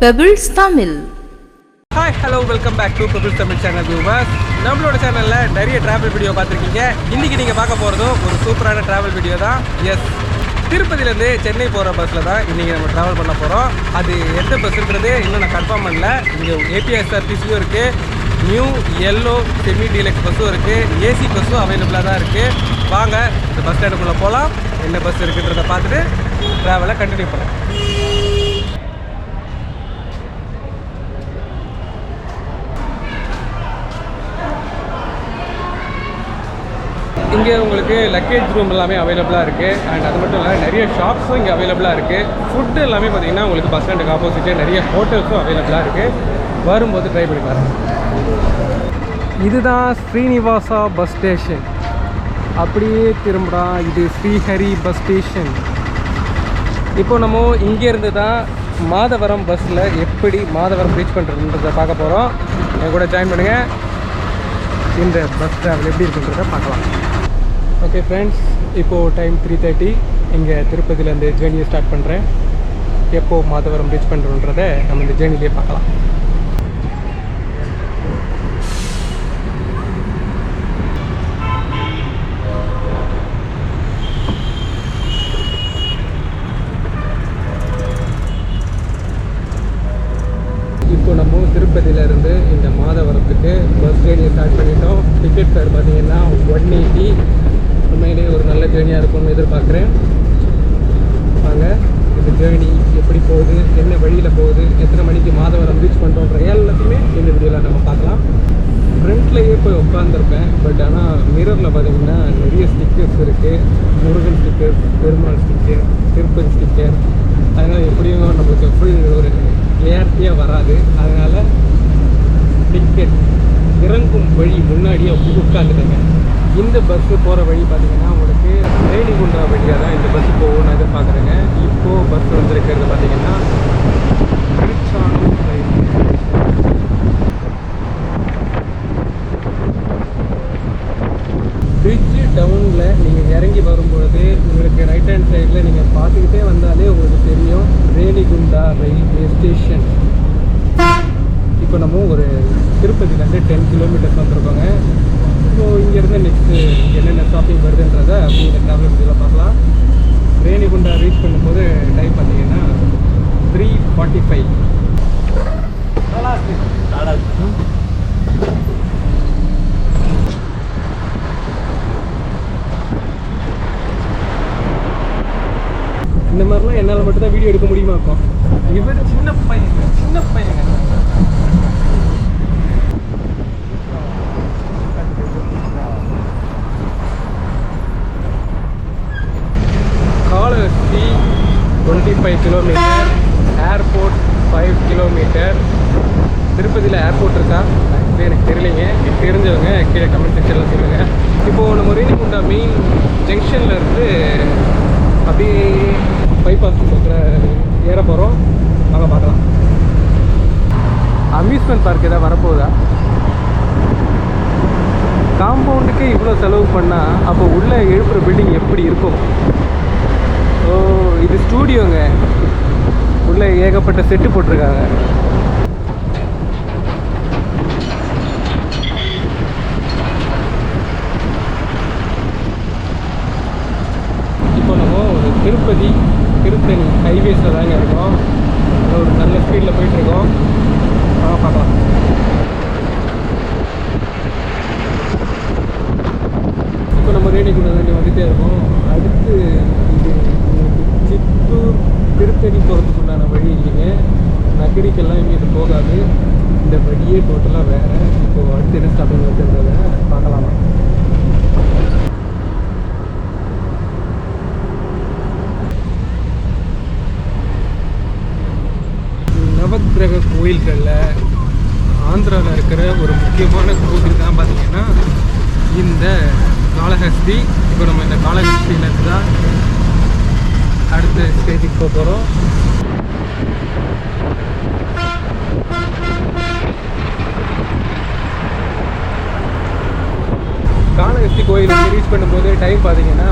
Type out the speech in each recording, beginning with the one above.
Pebbles Tamil hi hello welcome back to Pebble Tamil channel viewers நம்மளோட சேனலில் நிறைய travel video பார்த்துருக்கீங்க. இன்றைக்கி நீங்கள் பார்க்க போகிறதும் ஒரு சூப்பரான டிராவல் வீடியோ தான். எஸ் திருப்பதியிலேருந்து சென்னை போகிற பஸ்ஸில் தான் இன்றைக்கி நம்ம ட்ராவல் பண்ண போகிறோம் அது எந்த பஸ்ஸுன்றது இன்னும் நான் கன்ஃபார்ம் பண்ணல. இங்கே ஏபிஎஸ்ஆர்டிசியும் இருக்குது நியூ எல்லோ செமி டீலக்ஸ் பஸ்ஸும் இருக்குது ஏசி பஸ்ஸும் அவைலபிளாக தான் இருக்குது வாங்க இந்த பஸ் ஸ்டாண்டுக்குள்ளே போகலாம் என்ன பஸ் இருக்குன்றதை பார்த்துட்டு ட்ராவலை கண்டினியூ பண்ணலாம். இங்கே உங்களுக்கு லக்கேஜ் ரூம் எல்லாமே அவைலபிளாக இருக்குது அண்ட் அது மட்டும் இல்லாமல் நிறைய ஷாப்ஸும் இங்கே அவைலபிளாக இருக்குது ஃபுட்டு எல்லாமே பார்த்தீங்கன்னா உங்களுக்கு பஸ் ஸ்டாண்டுக்கு ஆப்போசிட்டே நிறைய ஹோட்டல்ஸும் அவைலபிளாக இருக்குது வரும்போது ட்ரை பண்ணி பாருங்கள் இதுதான் ஸ்ரீனிவாசா பஸ் ஸ்டேஷன் அப்படியே திரும்புடா. இது ஸ்ரீஹரி பஸ் ஸ்டேஷன் இப்போ நம்ம இங்கேருந்து தான் மாதவரம் பஸ்ஸில் எப்படி மாதவரம் ரீச் பண்ணுறதுன்றதை பார்க்க போகிறோம் என் கூட ஜாயின் பண்ணுங்கள் இந்த பஸ் ட்ராவல் எப்படி இருக்குன்றத பார்க்கலாம். ஓகே ஃப்ரெண்ட்ஸ் இப்போது டைம் த்ரீ தேர்ட்டி இங்கே திருப்பதியிலேருந்து ஜேர்னியை ஸ்டார்ட் பண்ணுறேன் எப்போ மாதவரம் ரீச் பண்ணுறோன்றதை நம்ம இந்த ஜேர்னிலே பார்க்கலாம். இப்போ நம்ம திருப்பதியிலேருந்து இந்த மாதவரத்துக்கு பஸ் ஜேர்னியை ஸ்டார்ட் பண்ணிட்டோம். டிக்கெட் ஃபேர் பார்த்தீங்கன்னா ஒன் எயிட்டி உண்மையிலேயே ஒரு நல்ல ஜேர்னியாக இருக்கும்னு எதிர்பார்க்குறேன். வாங்க இந்த ஜேர்னி எப்படி போகுது என்ன வழியில் போகுது எத்தனை மணிக்கு மாதவரம் ரீச் பண்ணுறோன்ற எல்லாத்தையுமே இந்த வீடியோவில் நம்ம பார்க்கலாம். ஃப்ரண்ட்லேயே போய் உட்காந்துருப்பேன் பட் ஆனால் மிரரில் பார்த்தீங்கன்னா நிறைய ஸ்டிக்கர்ஸ் இருக்குது Murugan sticker Perumal sticker Tirupati sticker அதனால் எப்படியும் நம்மளுக்கு ஃபுல் ஒரு கிளியாரிட்டியாக வராது. அதனால் டிக்கெட் இறங்கும் வழி முன்னாடியே உட்காந்துட்டேங்க இந்த பஸ்ஸு போகிற வழி பார்த்தீங்கன்னா உங்களுக்கு ரேணிகுண்டா வழியாக தான் இந்த பஸ் போகும்னு எதிர்பார்க்குறேங்க. இப்போது பஸ் வந்திருக்கிறது பார்த்தீங்கன்னா திருச்சானூர் ரயில் பிரிட்ஜு டவுனில் நீங்கள் இறங்கி வரும்பொழுது உங்களுக்கு ரைட் ஹேண்ட் சைடில் நீங்கள் பார்த்துக்கிட்டே வந்தாலே உங்களுக்கு தெரியும் ரேணிகுண்டா ரயில்வே ஸ்டேஷன் இப்போ நம்ம ஒரு திருப்பதிலேருந்து டென் கிலோமீட்டர்ஸ் வந்திருக்கோங்க. ஸோ இங்கேருந்து நெக்ஸ்ட்டு என்னென்ன ஷாப்பிங் வருதுன்றதை இந்த ட்ராவல் வீடியோவில் பார்க்கலாம். ரேணிகுண்டா ரீச் பண்ணும்போது டைம் பார்த்தீங்கன்னா த்ரீ ஃபார்ட்டி ஃபைவ் இந்த மாதிரிலாம் என்னால் மட்டும் தான் வீடியோ எடுக்க முடியுமா இருக்கும் இவர் சின்ன பையங்க சின்ன பையங்க twenty five kilometre airport five kilometre திருப்பதியில் ஏர்போர்ட் இருக்கா? ஆக்சுவலி எனக்கு தெரியலைங்க. எனக்கு தெரிஞ்சவங்க கீழே கமெண்ட் செக்ஷனில் சொல்லுங்கள் இப்போது நம்ம ரீனிகுண்டா மெயின் ஜங்ஷனில் இருந்து அப்படியே பைபாஸ் பக்கத்தில் ஏற போகிறோம் வாங்க பார்க்கலாம். அம்யூஸ்மெண்ட் பார்க் ஏதாவது வரப்போகுதா? காம்பவுண்டுக்கு இவ்வளோ செலவு பண்ணால் அப்போ உள்ளே எழுப்புகிற பில்டிங் எப்படி இருக்கும்? ஓ இது ஸ்டூடியோங்க உள்ளே ஏகப்பட்ட செட்டு போட்டிருக்காங்க. இப்போ நம்ம ஒரு திருப்பதி திருத்தணி ஹைவேஸில் தாங்க இருக்கோம். ஒரு நல்ல ஸ்பீடில் போயிட்டுருக்கோம். வாங்க பார்க்கலாம். இப்போ நம்ம ரேணிகுண்டா தாண்டி வந்துட்டே இருக்கோம். அடுத்து இது திருப்பூர் திருத்தணி போகிறதுக்கு உண்டான வழி இல்லைங்க. நகரிக்கெல்லாம் இங்கே போகாது. இந்த வழியே டோட்டலாக வேறு. இப்போ அடுத்து என்ன ஸ்டாப்பிங் வருதுன்றத பார்க்கலாமா நவக்கிரக கோயில்களில் ஆந்திராவில் இருக்கிற ஒரு முக்கியமான கோவில் தான் பார்த்தீங்கன்னா இந்த காளஹஸ்தி இப்போ நம்ம இந்த காளஹஸ்தியிலேருந்து தான் அடுத்த ஸ்டேஜுக்கு போக போகிறோம் கோயிலுக்கு கோயில் ரீச் பண்ணும்போது டைம் பார்த்தீங்கன்னா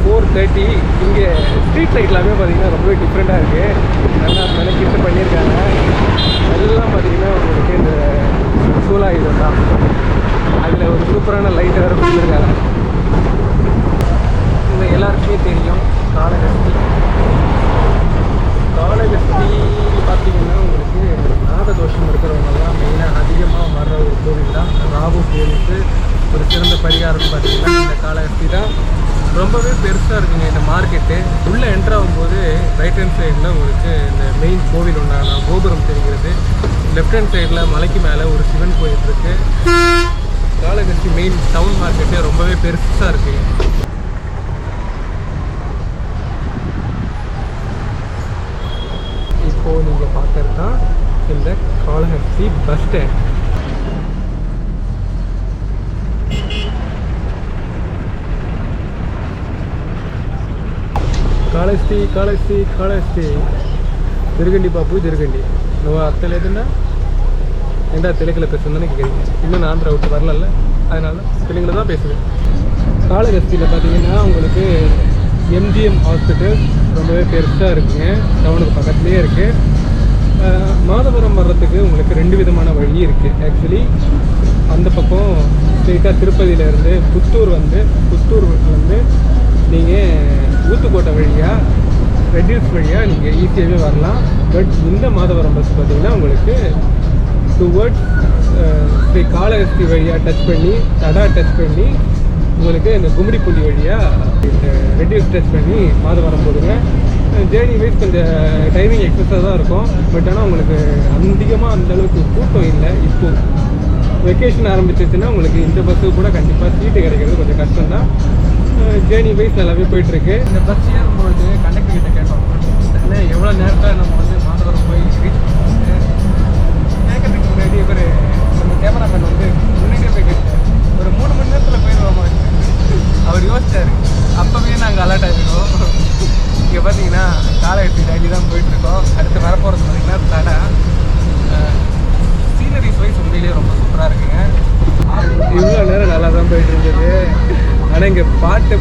ஃபோர் தேர்ட்டி இங்கே ஸ்ட்ரீட் லைட்லாமே பார்த்தீங்கன்னா ரொம்பவே டிஃப்ரெண்ட்டாக இருக்குது நல்லா மெனக்கிட்டு பண்ணியிருக்காங்க. எல்லாம் பார்த்தீங்கன்னா உங்களுக்கு இந்த சூலாயுதம் தான் அதில் ஒரு சூப்பரான லைட் வேறு கொடுத்துருக்காங்க. இந்த எல்லாருக்குமே தெரியும் காலகஸ்தி காலகஸ்தி பார்த்தீங்கன்னா உங்களுக்கு நாகதோஷம் இருக்கிறவங்கலாம் மெயினாக அதிகமாக வர்ற ஒரு கோவில் தான் ராகு கோவிலுக்கு ஒரு சிறந்த பரிகாரம் பார்த்தீங்கன்னா இந்த காலகஸ்தி தான் ரொம்பவே பெருசாக இருக்குங்க இந்த மார்க்கெட்டு உள்ளே என்ட்ரு ஆகும்போது ரைட் ஹேண்ட் சைடில் உங்களுக்கு இந்த மெயின் கோவில் உண்டான கோபுரம் தெரிகிறது லெஃப்ட் ஹேண்ட் சைடில் மலைக்கு மேலே ஒரு சிவன் கோயில் இருக்குது காலகஸ்தி மெயின் டவுன் மார்க்கெட்டு ரொம்பவே பெருசாக இருக்குது இப்போது நீங்கள் பார்க்குறது தான் இந்த காளஹஸ்தி பஸ் ஸ்டாண்ட் காளஹஸ்தி காளஹஸ்தி காளஹஸ்தி. திருகண்டி பாப்பு திருகண்டி. நம்ம அர்த்தம் எதுன்னா? எந்த தெலுங்கில் பேசுறதுன்னு கேட்குறீங்க இன்னும் நான் ஆந்திரா விட்டு வரல அதனால தெலுங்கில் தான் பேசுவேன். காளஹஸ்தியில் பார்த்தீங்கன்னா உங்களுக்கு எம்ஜிஎம் ஹாஸ்பிட்டல் ரொம்பவே பெருசாக இருக்குங்க. டவுனுக்கு பக்கத்துலேயே இருக்குது மாதவரம் வர்றதுக்கு உங்களுக்கு ரெண்டு விதமான வழி இருக்குது ஆக்சுவலி அந்த பக்கம் ஸ்ட்ரெயிட்டாக திருப்பதியிலேருந்து புத்தூர் வந்து புத்தூர் வந்து நீங்கள் ஊத்துக்கோட்டை வழியாக ரெட்யூஸ் வழியாக நீங்கள் ஈஸியாகவே வரலாம். பட் இந்த மாதவரம் பஸ் பார்த்தீங்கன்னா உங்களுக்கு டுவர்ட்ஸ் ஸ்ரீ காளஹஸ்தி வழியாக டச் பண்ணி தடா டச் பண்ணி உங்களுக்கு இந்த கும்மிடிப்பூண்டி வழியாக ரெடியூஸ் டெஸ்ட் பண்ணி மாதவரம் போதுங்க. ஜேர்னி வைஸ் கொஞ்சம் டைமிங் எக்ஸஸாக தான் இருக்கும். பட் ஆனால் உங்களுக்கு அதிகமாக அந்தளவுக்கு கூட்டம் இல்லை இப்போ. வெக்கேஷன் ஆரம்பிச்சிச்சுன்னா உங்களுக்கு இந்த பஸ்ஸு கூட கண்டிப்பாக சீட்டு கிடைக்கிறது கொஞ்சம் கஷ்டம் தான். ஜேர்னி வைஸ் நல்லாவே போயிட்டுருக்கு. இந்த பஸ் ஏறும்பொழுது கண்டக்டர் கிட்ட கேட்டோம் அண்ணே எவ்வளோ நேரத்தில் நம்ம வந்து மாதவரம் போய் ரீச் பண்ணுறது கேட்கறதுக்கு முன்னாடி ஒரு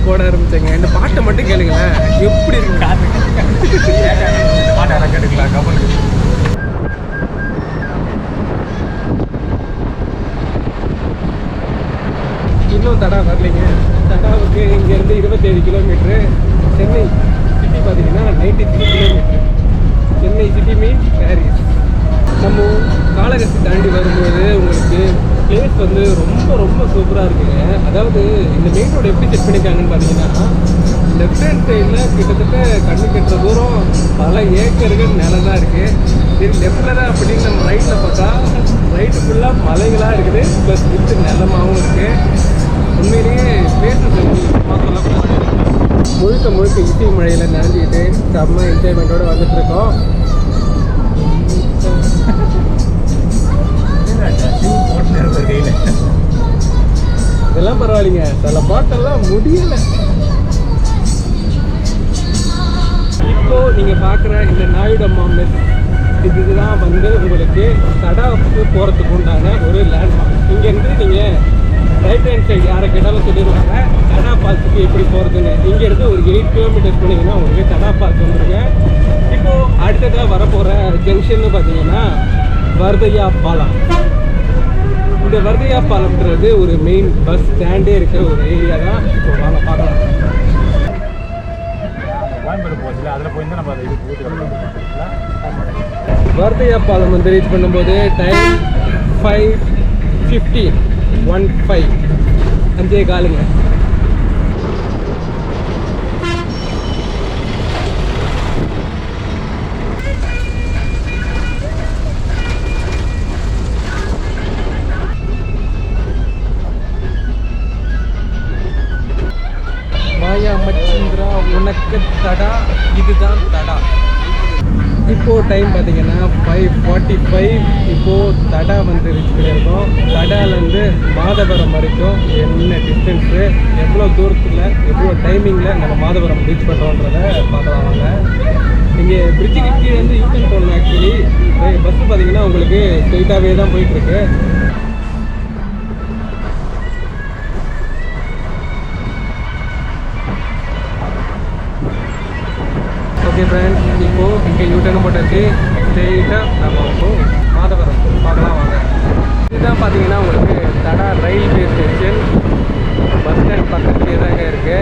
போட ஆரம்பிச்சாங்க. இந்த பாட்டை மட்டும் கேளுங்களேன். எப்படி இருக்கு? பாட்டை கேட்டுக்கலாம் கப்பலுக்கு இன்னும் தடா வரலைங்க. தடாவுக்கு இங்கேருந்து இருபத்தேழு கிலோமீட்ரு சென்னை சிட்டி பார்த்தீங்கன்னா ninety three kilometre Chennai city மீன் பேரிஸ் நம்ம காலகஸ்தி தாண்டி வரும்போது உங்களுக்கு பிளேஸ் வந்து ரொம்ப ரொம்ப சூப்பராக இருக்குங்க அதாவது இந்த மெயின் ரோடு எப்படி செட் பண்ணியிருக்காங்கன்னு பார்த்தீங்கன்னா லெஃப்ட் ஹேண்ட் சைடில் கிட்டத்தட்ட கண்ணு கட்டுற தூரம் பல ஏக்கர்கள் நிலம் தான் இருக்குது சரி லெஃப்டில் தான் அப்படின்னு நம்ம ரைட்டில் பார்த்தா ரைட்டு ஃபுல்லாக மலைகளாக இருக்குது. ப்ளஸ் வித்து நிலமாகவும் இருக்குது உண்மையிலேயே பிளேசஸ் முழுக்க முழுக்க இசை மழையில் நினைஞ்சிக்கிட்டு செம்ம என்ஜாய்மெண்ட்டோட வந்துட்டுருக்கோம் இதெல்லாம் பரவாயில்லைங்க. சில பாட்டெல்லாம் முடியல. இப்போ நீங்க பார்க்குற இந்த நாயுடம்மா மாமன் இதுதான் வந்து உங்களுக்கு தடாவுக்கு போகிறதுக்கு உண்டான ஒரு லேண்ட்மார்க் இங்கேருந்து நீங்கள் ரைட் ஹேண்ட் சைடு யாரை கேட்டாலும் சொல்லிடுவாங்க. தடா ஃபால்ஸுக்கு எப்படி போகிறதுங்க இங்கேருந்து ஒரு எயிட் கிலோமீட்டர்ஸ் போனீங்கன்னா உங்களுக்கு தடா ஃபால்ஸ் வந்துருங்க. இப்போ அடுத்ததாக வரப்போகிற ஜங்ஷன்னு பார்த்தீங்கன்னா வர்தையா பாலம் இந்த வர்தையா பாலம்ன்றது ஒரு மெயின் பஸ் ஸ்டாண்டே இருக்கிற ஒரு ஏரியா தான் இப்போ வாங்க பார்க்கலாம். வர்தையா பாலம் வந்து ரீச் பண்ணும்போது time five fifteen one five அஞ்சே காலுங்க. எனக்கு தடா இதுதான் தடா. இப்போ டைம் பார்த்தீங்கன்னா ஃபைவ் ஃபார்ட்டி ஃபைவ் இப்போது தடா வந்து ரீச் பண்ணியிருக்கோம் தடாலேருந்து மாதபுரம் வரைக்கும் என்ன டிஸ்டன்ஸு எவ்வளோ தூரத்தில் எவ்வளோ டைமிங்கில் நம்ம மாதபுரம் ரீச் பண்ணுறோன்றத பார்க்கலாம் வாங்க. இங்கே பிரிட்ஜுக்கு கீழே வந்து யூட்டன் போகணும் ஆக்சுவலி பஸ்ஸு பார்த்தீங்கன்னா உங்களுக்கு ஸ்ட்ரெயிட்டாகவே தான் போயிட்டுருக்கு. பக்கம் போட்டாச்சு ஸ்ட்ரெயிட்டாக நம்ம இப்போ மாதவரம் பார்க்கலாம் வாங்க. இதுதான் பார்த்தீங்கன்னா உங்களுக்கு Tada railway station bus stand பக்கத்துலேயே தாங்க இருக்குது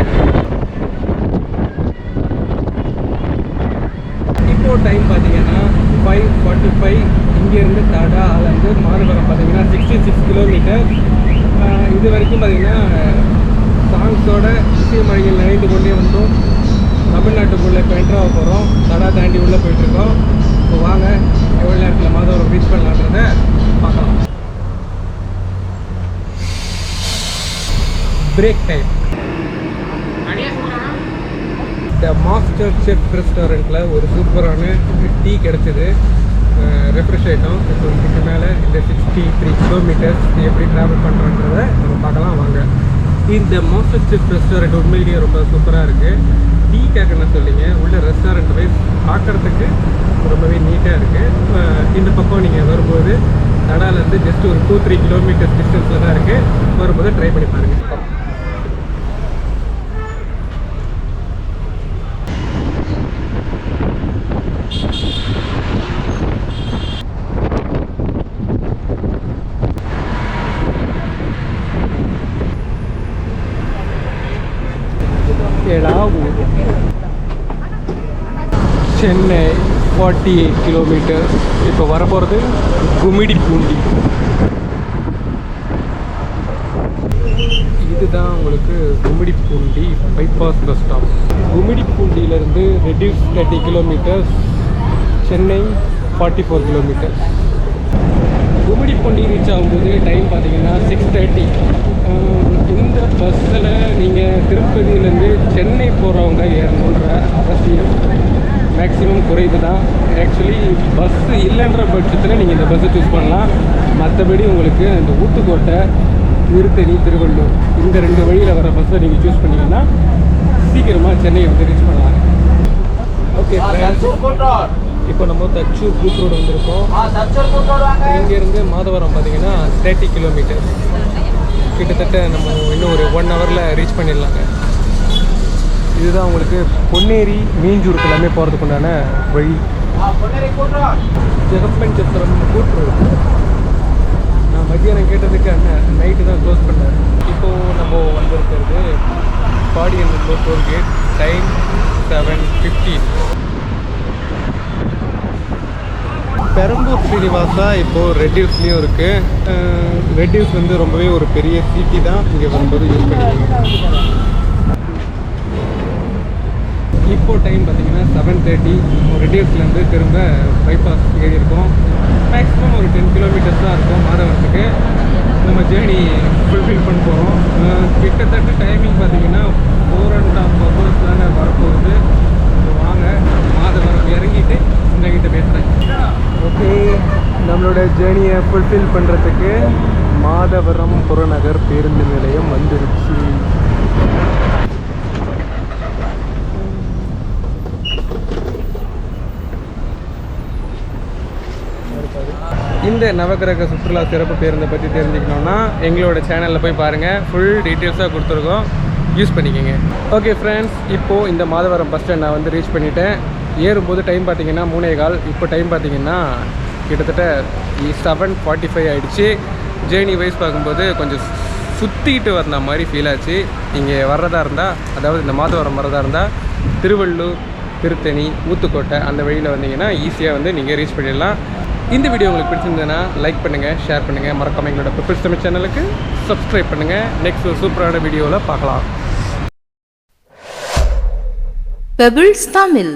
இப்போ டைம் பார்த்தீங்கன்னா ஃபைவ் ஃபார்ட்டி ஃபைவ் இங்கேருந்து தடா தடாலேருந்து மாதவரம் பார்த்தீங்கன்னா சிக்ஸ்டி சிக்ஸ் கிலோமீட்டர் இது வரைக்கும் பார்த்தீங்கன்னா சாங்ஸோட இசைமழையில் நினைந்து கொண்டே வந்தோம். தமிழ்நாட்டுக்குள்ளே இப்போ என்ட்ரு ஆக போகிறோம் தடா தாண்டி உள்ளே போயிட்டுருக்கோம். இப்போ வாங்க எவ்வளோ நேரத்தில் மாதவரம் ரீச் பண்ணலான்றத பார்க்கலாம். Break time the master chef ரெஸ்டாரண்ட்டில் ஒரு சூப்பரான டீ கிடச்சிது. ரெஃப்ரெஷ் ஆகிட்டோம் இப்போ இதுக்கு மேலே இந்த சிக்ஸ்டி த்ரீ கிலோமீட்டர்ஸ் எப்படி ட்ராவல் பண்ணுறன்றத நம்ம பார்க்கலாம். வாங்க. இந்த மாஸ்டர் சிப் ரெஸ்டாரண்ட் உண்மையிலேயே ரொம்ப சூப்பராக இருக்குது டீ கேட்கணும் சொல்லிங்க உள்ள ரெஸ்டாரண்ட் வைஸ் பார்க்குறதுக்கு ரொம்பவே நீட்டாக இருக்குது இந்த பக்கம் நீங்கள் வரும்போது தடாலேருந்து ஜஸ்ட் ஒரு டூ த்ரீ கிலோமீட்டர்ஸ் டிஸ்டன்ஸில் தான் இருக்குது வரும்போது ட்ரை பண்ணி பாருங்கள் Edavur Chennai forty eight kilometre இப்போ வரப்போகிறது குமிடி பூண்டி. இதுதான் உங்களுக்கு குமிடி Poondi bypass bus stop குமிடி பூண்டியிலேருந்து reduce thirty kilometres Chennai forty four kilometres Gummidipoondi reach ஆகும்போது டைம் பார்த்தீங்கன்னா சிக்ஸ் தேர்ட்டி இந்த பஸ்ஸில் நீங்கள் திருப்பதியிலேருந்து சென்னை போகிறவங்க ஏறணுன்ற அவசியம். மேக்ஸிமம் குறைவு தான். ஆக்சுவலி பஸ்ஸு இல்லைன்ற பட்சத்தில் நீங்கள் இந்த பஸ்ஸை சூஸ் பண்ணலாம். மற்றபடி உங்களுக்கு இந்த ஊத்துக்கோட்டை திருத்தணி திருவள்ளூர் இந்த ரெண்டு வழியில் வர பஸ்ஸை நீங்கள் சூஸ் பண்ணிங்கன்னா சீக்கிரமாக சென்னையை வந்து ரீச் பண்ணலாம். ஓகே இப்போ நம்ம தச்சூர் கூட் ரோடு வந்திருக்கோம். இங்கேருந்து மாதவரம் பார்த்தீங்கன்னா தேர்ட்டி கிலோமீட்டர் கிட்டத்தட்ட நம்ம இன்னும் ஒரு ஒன் ஹவரில் ரீச் பண்ணிடலாங்க. இதுதான் உங்களுக்கு பொன்னேரி மீஞ்சூருக்கு எல்லாமே போகிறதுக்கு உண்டான வழி ஜெகப்பன் சத்திரம் கூட் நான் மத்தியானம் கேட்டதுக்கு அண்ணன் நைட்டு தான் க்ளோஸ் பண்ணேன் இப்போது நம்ம வந்திருக்கிறது Padiyan toll gate time seven fifteen Perambur Srinivasa இப்போது ரெட் ஹில்ஸ்லேயும் இருக்குது ரெட் ஹில்ஸ் வந்து ரொம்பவே ஒரு பெரிய சிட்டி தான். இங்கே வரும்போது யூஸ் பண்ணிக்கலாம் இப்போ டைம் பார்த்தீங்கன்னா செவன் தேர்ட்டி ரெட் திரும்ப பைபாஸ் ஏறி இருக்கோம் மேக்ஸிமம் ஒரு டென் கிலோமீட்டர்ஸ் தான் இருக்கும் மாதவரத்துக்கு. நம்ம ஜேர்னி ஃபுல்ஃபில் பண்ண போகிறோம் கிட்டத்தட்ட டைமிங் பார்த்தீங்கன்னா ஃபோர் அண்ட் ஹாஃப் ஹவர்ஸ் தானே வரப்போகுது. வாங்க மாதவரம் இறங்கிட்டு உங்ககிட்ட பேசுகிறேன் ஓகே நம்மளோட ஜேர்னியை ஃபுல்ஃபில் பண்ணுறதுக்கு மாதவரம் புறநகர் பேருந்து நிலையம் வந்துருச்சு. இந்த நவகிரக சுற்றுலா சிறப்பு பேருந்தை பற்றி தெரிஞ்சுக்கணுன்னா எங்களோட சேனலில் போய் பாருங்கள் ஃபுல் டீட்டெயில்ஸாக கொடுத்துருக்கோம். யூஸ் பண்ணிக்கோங்க. ஓகே ஃப்ரெண்ட்ஸ் இப்போது இந்த மாதவரம் பஸ் ஸ்டாண்ட் நான் வந்து ரீச் பண்ணிவிட்டேன் ஏறும்போது டைம் பார்த்தீங்கன்னா மூணே கால். இப்போ டைம் பார்த்தீங்கன்னா கிட்டத்தட்ட செவன் ஃபார்ட்டி ஃபைவ் ஆகிடுச்சு ஜேர்னி வைஸ் பார்க்கும்போது கொஞ்சம் சுற்றிக்கிட்டு வந்த மாதிரி ஃபீல் ஆச்சு. இங்கே வர்றதா இருந்தால் அதாவது இந்த மாதவரம் வர்றதா இருந்தால் திருவள்ளூர் திருத்தணி ஊத்துக்கோட்டை அந்த வழியில் வந்தீங்கன்னா ஈஸியாக வந்து நீங்கள் ரீச் பண்ணிடலாம். இந்த வீடியோ உங்களுக்கு பிடிச்சிருந்ததுன்னா லைக் பண்ணுங்கள் ஷேர் பண்ணுங்கள் மறக்காம எங்களோட பிப்பிள்ஸ் தமிழ் சேனலுக்கு சப்ஸ்கிரைப் பண்ணுங்கள் நெக்ஸ்ட் ஒரு சூப்பரான வீடியோவில் பார்க்கலாம். பெபிள்ஸ் தமிழ்